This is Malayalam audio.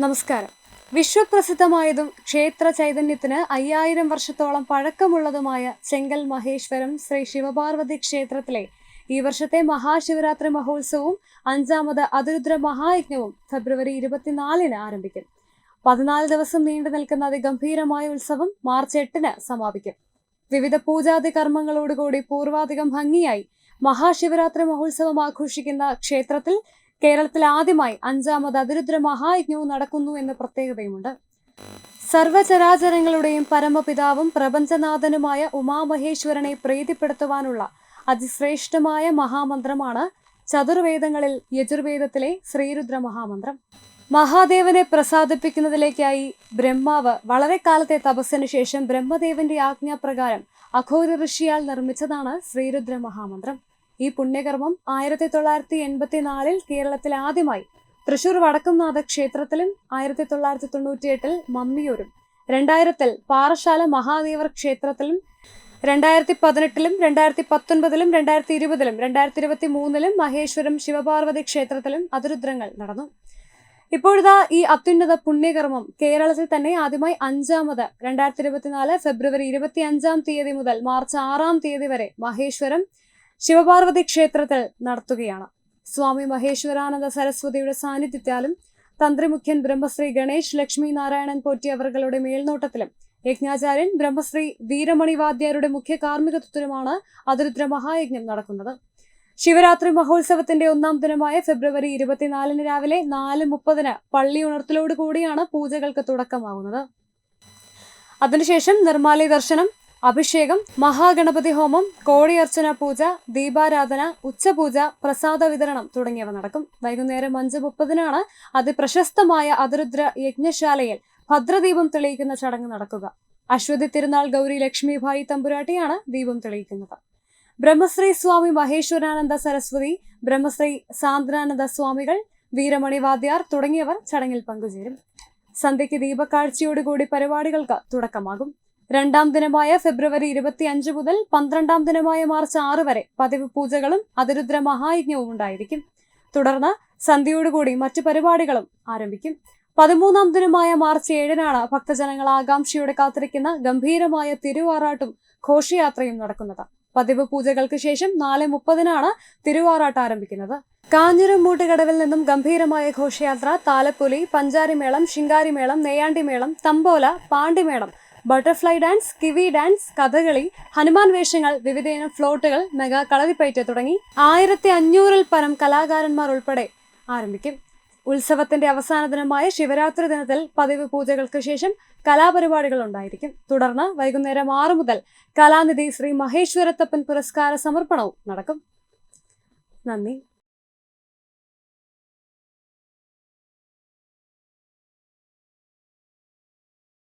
നമസ്കാരം. വിശ്വപ്രസിദ്ധമായതും ക്ഷേത്ര ചൈതന്യത്തിന് അയ്യായിരം വർഷത്തോളം പഴക്കമുള്ളതുമായ ചെങ്കൽ മഹേശ്വരം ശ്രീ ശിവപാർവതി ക്ഷേത്രത്തിലെ ഈ വർഷത്തെ മഹാശിവരാത്രി മഹോത്സവവും അഞ്ചാമത് അതിരുദ്ര മഹായജ്ഞവും ഫെബ്രുവരി ഇരുപത്തിനാലിന് ആരംഭിക്കും. പതിനാല് ദിവസം നീണ്ടു നിൽക്കുന്ന അതിഗംഭീരമായ ഉത്സവം മാർച്ച് എട്ടിന് സമാപിക്കും. വിവിധ പൂജാതി കർമ്മങ്ങളോടുകൂടി പൂർവാധികം ഭംഗിയായി മഹാശിവരാത്രി മഹോത്സവം ആഘോഷിക്കുന്ന ക്ഷേത്രത്തിൽ കേരളത്തിൽ ആദ്യമായി അഞ്ചാമത് അതിരുദ്ര മഹായജ്ഞവും നടക്കുന്നു എന്ന പ്രത്യേകതയുമുണ്ട്. സർവചരാചരങ്ങളുടെയും പരമപിതാവും പ്രപഞ്ചനാഥനുമായ ഉമാമഹേശ്വരനെ പ്രീതിപ്പെടുത്തുവാനുള്ള അതിശ്രേഷ്ഠമായ മഹാമന്ത്രമാണ് ചതുർവേദങ്ങളിൽ യജുർവേദത്തിലെ ശ്രീരുദ്ര മഹാമന്ത്രം. മഹാദേവനെ പ്രസാദിപ്പിക്കുന്നതിലേക്കായി ബ്രഹ്മാവ് വളരെ കാലത്തെ തപസ്സിനു ശേഷം ബ്രഹ്മദേവന്റെ ആജ്ഞാപ്രകാരം അഘോര ഋഷിയാൽ നിർമ്മിച്ചതാണ് ശ്രീരുദ്ര മഹാമന്ത്രം. ഈ പുണ്യകർമ്മം ആയിരത്തി തൊള്ളായിരത്തി എൺപത്തിനാലിൽ കേരളത്തിൽ ആദ്യമായി. തൃശൂർ വടക്കുംനാഥ ക്ഷേത്രത്തിലും ആയിരത്തി തൊള്ളായിരത്തി തൊണ്ണൂറ്റിയെട്ടിൽ മമ്മിയൂരും. രണ്ടായിരത്തിൽ പാറശാല മഹാദേവർ ക്ഷേത്രത്തിലും രണ്ടായിരത്തി പതിനെട്ടിലും രണ്ടായിരത്തി പത്തൊൻപതിലും രണ്ടായിരത്തി ഇരുപതിലും രണ്ടായിരത്തി ഇരുപത്തി മൂന്നിലും മഹേശ്വരം ശിവപാർവതി ക്ഷേത്രത്തിലും അതിരുദ്രങ്ങൾ നടന്നു. ഇപ്പോഴിതാ ഈ അത്യുന്നത പുണ്യകർമ്മം കേരളത്തിൽ തന്നെ ആദ്യമായി അഞ്ചാമത് രണ്ടായിരത്തി ഇരുപത്തിനാല് ഫെബ്രുവരി ഇരുപത്തി അഞ്ചാം തീയതി മുതൽ മാർച്ച് ആറാം തീയതി വരെ മഹേശ്വരം ശിവപാർവതി ക്ഷേത്രത്തിൽ നടത്തുകയാണ്. സ്വാമി മഹേശ്വരാനന്ദ സരസ്വതിയുടെ സാന്നിധ്യത്താലും തന്ത്രിമുഖ്യൻ ബ്രഹ്മശ്രീ ഗണേഷ് ലക്ഷ്മി നാരായണൻ പോറ്റി അവരുടെ മേൽനോട്ടത്തിലും യജ്ഞാചാര്യൻ ബ്രഹ്മശ്രീ വീരമണി വാദ്യാരുടെ മുഖ്യ കാർമ്മികത്വത്തിലുമാണ് അതിരുദ്ര മഹായജ്ഞം നടക്കുന്നത്. ശിവരാത്രി മഹോത്സവത്തിന്റെ ഒന്നാം ദിനമായ ഫെബ്രുവരി ഇരുപത്തിനാലിന് രാവിലെ നാല് മുപ്പതിന് പള്ളി ഉണർത്തലോടുകൂടിയാണ് പൂജകൾക്ക് തുടക്കമാകുന്നത്. അതിനുശേഷം നിർമ്മാലി ദർശനം അഭിഷേകം മഹാഗണപതി ഹോമം കോടിയർച്ചന പൂജ ദീപാരാധന ഉച്ചപൂജ പ്രസാദ വിതരണം തുടങ്ങിയവ നടക്കും. വൈകുന്നേരം അഞ്ച് മുപ്പതിനാണ് അതിപ്രശസ്തമായ അതിരുദ്ര യജ്ഞശാലയിൽ ഭദ്രദീപം തെളിയിക്കുന്ന ചടങ്ങ് നടക്കുക. അശ്വതി തിരുനാൾ ഗൗരി ലക്ഷ്മിഭായി തമ്പുരാട്ടിയാണ് ദീപം തെളിയിക്കുന്നത്. ബ്രഹ്മശ്രീ സ്വാമി മഹേശ്വരാനന്ദ സരസ്വതി ബ്രഹ്മശ്രീ സാന്ദ്രാനന്ദ സ്വാമികൾ വീരമണി വാദ്യാർ തുടങ്ങിയവർ ചടങ്ങിൽ പങ്കുചേരും. സന്ധ്യയ്ക്ക് ദീപക്കാഴ്ചയോടുകൂടി പരിപാടികൾക്ക് തുടക്കമാകും. രണ്ടാം ദിനമായ ഫെബ്രുവരി ഇരുപത്തി അഞ്ച് മുതൽ പന്ത്രണ്ടാം ദിനമായ മാർച്ച് ആറ് വരെ പതിവ് പൂജകളും അതിരുദ്ര മഹായജ്ഞവും ഉണ്ടായിരിക്കും. തുടർന്ന് സന്ധ്യയോടുകൂടി മറ്റു പരിപാടികളും ആരംഭിക്കും. പതിമൂന്നാം ദിനമായ മാർച്ച് ഏഴിനാണ് ഭക്തജനങ്ങൾ ആകാംക്ഷയോടെ കാത്തിരിക്കുന്ന ഗംഭീരമായ തിരുവാറാട്ടും ഘോഷയാത്രയും നടക്കുന്നത്. പതിവ് പൂജകൾക്ക് ശേഷം നാല് മുപ്പതിനാണ് തിരുവാറാട്ട് ആരംഭിക്കുന്നത്. കാഞ്ഞിരം മൂട്ടുകടവിൽ നിന്നും ഗംഭീരമായ ഘോഷയാത്ര താലപ്പൊലി പഞ്ചാരിമേളം ശിങ്കാരിമേളം നെയ്യാണ്ടിമേളം തമ്പോല പാണ്ടിമേളം butterfly dance kiwi dance Kathakali Hanuman വേഷങ്ങൾ വിവിധയിനം ഫ്ലോട്ടുകൾ മെഗാ കളരിപ്പയറ്റ് തുടങ്ങി ആയിരത്തി അഞ്ഞൂറിൽ പരം കലാകാരന്മാർ ഉൾപ്പെടെ ആരംഭിക്കും. ഉത്സവത്തിന്റെ അവസാന ദിനമായ ശിവരാത്രി ദിനത്തിൽ പതിവ് പൂജകൾക്ക് ശേഷം കലാപരിപാടികൾ ഉണ്ടായിരിക്കും. തുടർന്ന് വൈകുന്നേരം ആറു മുതൽ കലാനിധി ശ്രീ മഹേശ്വരത്തപ്പൻ പുരസ്കാര സമർപ്പണവും നടക്കും. നന്ദി.